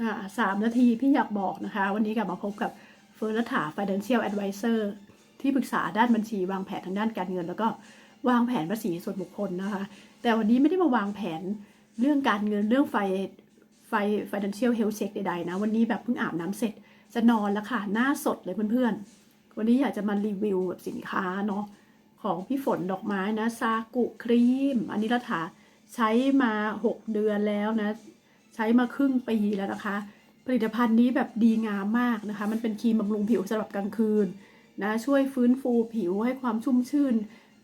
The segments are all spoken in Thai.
อ่าสามนาทีพี่อยากบอกนะคะ วันนี้กลับมาพบกับเฟิร์นรัฐา Financial Advisor ที่ปรึกษาด้านบัญชี วางแผนทางด้านการเงิน แล้วก็วางแผนภาษีส่วนบุคคลนะคะ แต่วันนี้ไม่ได้มาวางแผนเรื่องการเงินเรื่องไฟไฟ financial health check ใดๆนะ วันนี้แบบเพิ่งอาบน้ำเสร็จจะนอนแล้วค่ะ หน้าสดเลยเพื่อนๆ วันนี้อยากจะมารีวิวแบบสินค้าเนาะของพี่ฝนดอกไม้นะซากุครีม อันนี้รัฐาใช้มา 6 เดือนแล้วนะ ใช้มาครึ่งปีแล้วนะคะ ผลิตภัณฑ์นี้แบบดีงามมากนะคะ มันเป็นครีมบำรุงผิวสำหรับกลางคืนนะช่วยฟื้นฟูผิวให้ความชุ่มชื่น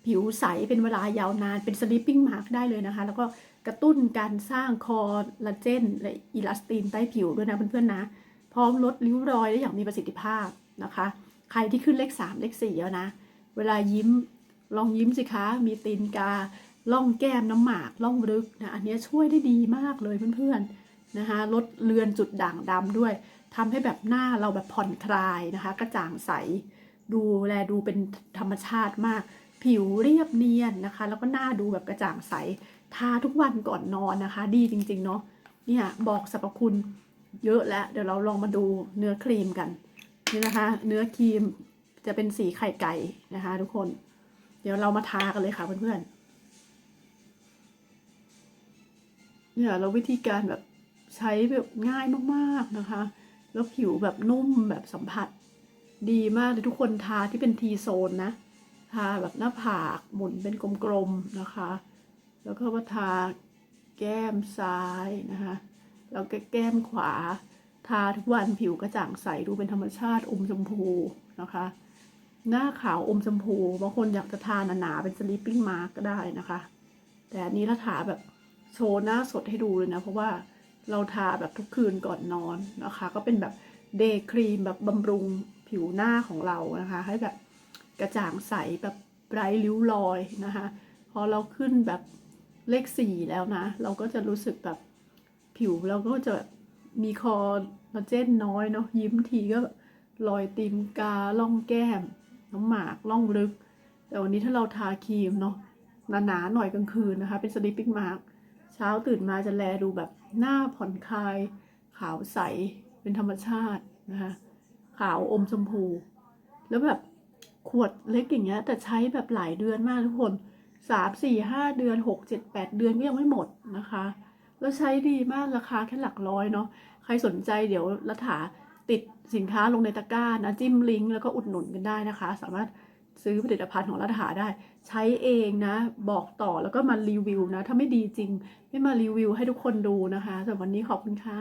ผิวใสเป็นเวลายาวนานเป็น sleeping mask ได้เลยนะคะ แล้วก็กระตุ้นการสร้างคอลลาเจนและอิลาสตินใต้ผิวด้วยนะเพื่อนๆนะ พร้อมลดริ้วรอยได้อย่างมีประสิทธิภาพนะคะ ใครที่ขึ้นเลข 3 เลข4แล้วนะ เวลายิ้มลองยิ้มสิคะ มีตีนกาล่องแก้มน้ำหมากล่องลึกนะอันนี้ช่วยได้ดีมากเลยเพื่อนๆ นะคะลดเลือนจุดด่างดำด้วยทำให้แบบหน้าเราแบบผ่อนคลายนะคะ กระจ่างใส ดูแลดูเป็นธรรมชาติมาก ผิวเรียบเนียนนะคะ แล้วก็หน้าดูแบบกระจ่างใส ทาทุกวันก่อนนอนนะคะ ดีจริง ๆ เนาะเนี่ยบอกสรรพคุณเยอะแล้ว เดี๋ยวเราลองมาดูเนื้อครีมกันนี่นะคะ เนื้อครีมจะเป็นสีไข่ไก่นะคะ ทุกคน เดี๋ยวเรามาทากันเลยค่ะเพื่อนๆเนี่ยเราวิธีการแบบ ใช้แบบง่ายมากๆนะคะ แล้วผิวแบบนุ่มแบบสัมผัส ดีมากเลยทุกคนทาที่เป็นทีโซนนะ ทาแบบหน้าผากหมุนเป็นกลมๆนะคะ แล้วก็มาทาแก้มซ้ายนะคะแล้วก็แก้มขวา ทาทุกวันผิวกระจ่างใสดูเป็นธรรมชาติอมชมพูนะคะ หน้าขาวอมชมพูบางคนอยากจะทาหนาๆเป็นสลิปปิ้งมาร์กก็ได้นะคะ แต่อันนี้ละทาแบบโชว์หน้าสดให้ดูเลยนะ เพราะว่า เราทาแบบทุกคืนก่อนนอนนะคะ ก็เป็นแบบเดย์ครีมแบบบำรุงผิวหน้าของเรานะคะ ให้แบบกระจ่างใสแบบไร้ริ้วรอยนะคะ พอเราขึ้นแบบเลขสี่แล้วนะ เราก็จะรู้สึกแบบผิวเราก็จะมีคอลลาเจนน้อยเนาะยิ้มทีก็รอยตีนกาล่องแก้ม น้ำหมากล่องลึก แต่วันนี้ถ้าเราทาครีมเนาะหนาๆหน่อยกลางคืนนะคะ เป็นสลิปปิ้งมาร์ก เช้าตื่นมาจะแลดูแบบหน้าผ่อนคลาย ขาวใสเป็นธรรมชาตินะคะขาวอมชมพู แล้วแบบขวดเล็กอย่างเงี้ยแต่ใช้แบบหลายเดือนมากทุกคนสามสี่ห้าเดือนหกเจ็ดแปดเดือนก็ยังไม่หมดนะคะ แล้วใช้ดีมากราคาแค่หลักร้อยเนาะใครสนใจเดี๋ยวรัฐาติดสินค้าลงในตะกร้านะจิ้มลิงก์แล้วก็อุดหนุนกันได้นะคะ สามารถ ซื้อผลิตภัณฑ์ของรัฐาได้ ใช้เองนะ บอกต่อแล้วก็มารีวิวนะ ถ้าไม่ดีจริง ไม่มารีวิวให้ทุกคนดูนะคะสำหรับวันนี้ขอบคุณค่ะ